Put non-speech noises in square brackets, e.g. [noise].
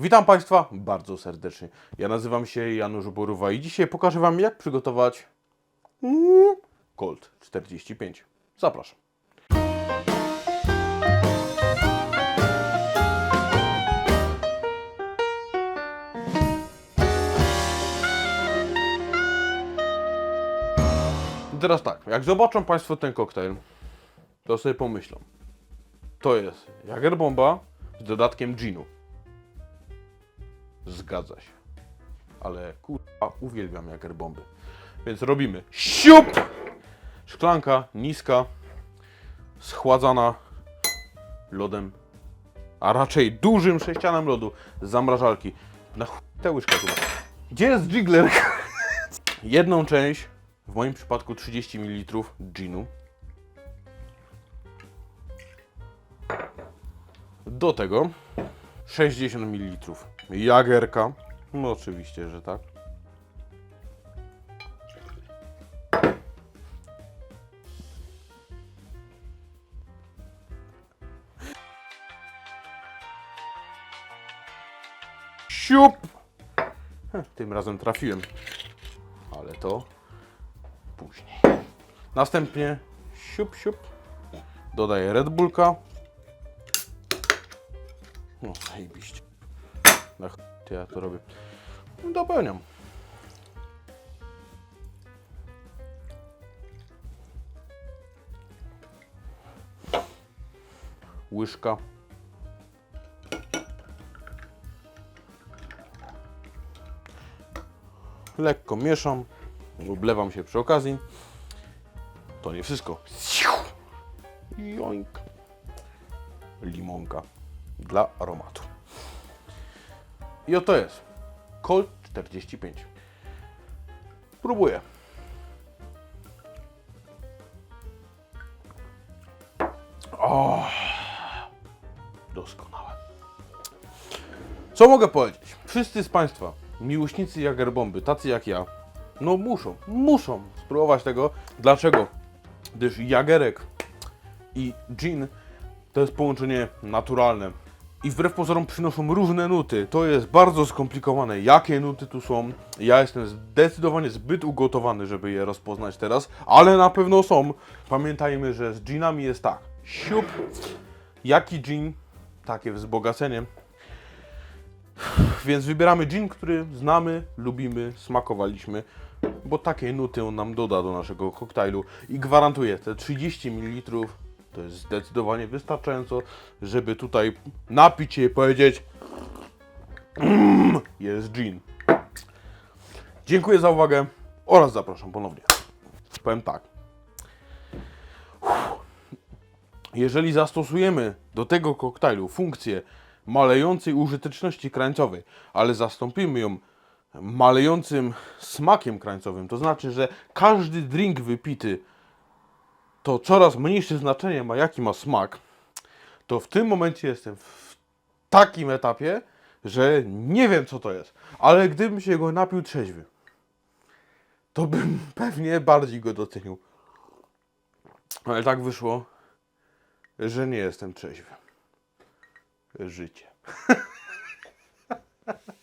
Witam Państwa bardzo serdecznie. Ja nazywam się Janusz Boruwa i dzisiaj pokażę Wam, jak przygotować Colt 45. Zapraszam. I Teraz tak, jak zobaczą Państwo ten koktajl, to sobie pomyślą. To jest Jagerbomba z dodatkiem ginu. Zgadza się. Ale kurwa, uwielbiam Jagerbomby. Więc robimy siup! Szklanka niska, schładzana lodem, a raczej dużym sześcianem lodu z zamrażalki. Na chuj ta łyżka tu. Gdzie jest jiggler? [laughs] Jedną część, w moim przypadku 30 ml ginu. Do tego 60 ml jagerka. No oczywiście, że tak. Siup! Heh, Tym razem trafiłem. Ale to później. Następnie siup, siup. Dodaję Red Bullka. No, zajebiście. Na ty ja to robię. No, Dopełniam. Łyżka. Lekko mieszam. Oblewam się przy okazji. To nie wszystko. Joink. Limonka dla aromatu. I oto jest Colt 45. Próbuję. O, doskonałe. Co mogę powiedzieć? Wszyscy z Państwa, miłośnicy Jagerbomby, tacy jak ja, no muszą, muszą spróbować tego. Dlaczego? Gdyż Jagerek i gin to jest połączenie naturalne. I wbrew pozorom przynoszą różne nuty. To jest bardzo skomplikowane, jakie nuty tu są. Ja jestem zdecydowanie zbyt ugotowany, żeby je rozpoznać teraz, ale na pewno są. Pamiętajmy, że z ginami jest tak. Siup, jaki gin, takie wzbogacenie. Więc wybieramy gin, który znamy, lubimy, smakowaliśmy, bo takie nuty on nam doda do naszego koktajlu i gwarantuję, te 30 ml to jest zdecydowanie wystarczająco, żeby tutaj napić się i powiedzieć "Mm, jest gin. Dziękuję za uwagę oraz zapraszam ponownie. Powiem tak. Jeżeli zastosujemy do tego koktajlu funkcję malejącej użyteczności krańcowej, ale zastąpimy ją malejącym smakiem krańcowym, to znaczy, że każdy drink wypity to coraz mniejsze znaczenie ma jaki ma smak, to w tym momencie jestem w takim etapie, że nie wiem co to jest, ale gdybym się go napił trzeźwy, to bym [laughs] pewnie bardziej go docenił. Ale tak wyszło, że nie jestem trzeźwy. Życie. [laughs]